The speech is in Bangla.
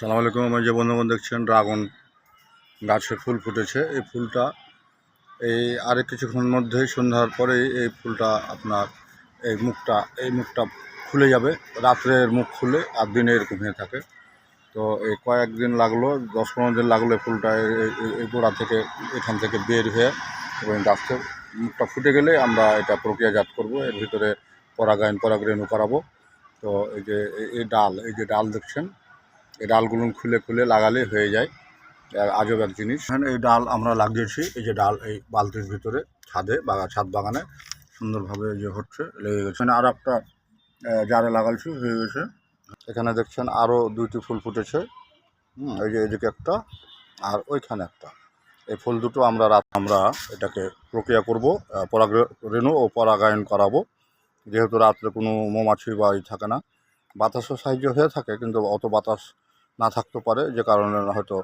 সালাম আলাইকুম, আমার যে বন্ধুবান্ধব দেখছেন, ড্রাগন গাছে ফুল ফুটেছে। এই ফুলটা, এই আরেক কিছুক্ষণের মধ্যেই সন্ধ্যার পরেই এই ফুলটা আপনার, এই মুখটা এই মুখটা খুলে যাবে। রাত্রের মুখ খুলে, আর দিনে এরকম হয়ে থাকে। তো এই কয়েকদিন লাগল, দশ পনেরো দিন লাগল এই ফুলটা এই- গোড়া থেকে, এখান থেকে বের হয়ে এবং গাছটা, মুখটা ফুটে গেলে আমরা এটা প্রক্রিয়াজাত করব। এর ভিতরে পরাগায়ন, পরাগরেণু করাবো। তো এই যে এই ডাল, এই যে ডাল দেখছেন এই ডালগুলো খুলে খুলে লাগালে হয়ে যায়। আজব এক জিনিস। এই ডাল আমরা লাগিয়েছি এই যে ডাল এই বালতির ভিতরে ছাদে বাগা ছাদ বাগানে। সুন্দরভাবে যে হচ্ছে লেগে গেছে। আর একটা জারে লাগাইছি হয়ে গেছে। এখানে দেখছেন আরও দুইটি ফুল ফুটেছে। হুম, এই যে এদিকে একটা আর ওইখানে একটা। এই ফুল দুটো আমরা রাত আমরা এটাকে প্রক্রিয়া করব পরাগ রেণু ও পরাগায়ন করাবো। যেহেতু রাত্রে কোনো মৌমাছি বা ই থাকে না। বাতাসও সাহায্য হয়ে থাকে কিন্তু অত বাতাস না থাকতে পারে যে কারণে হয়তো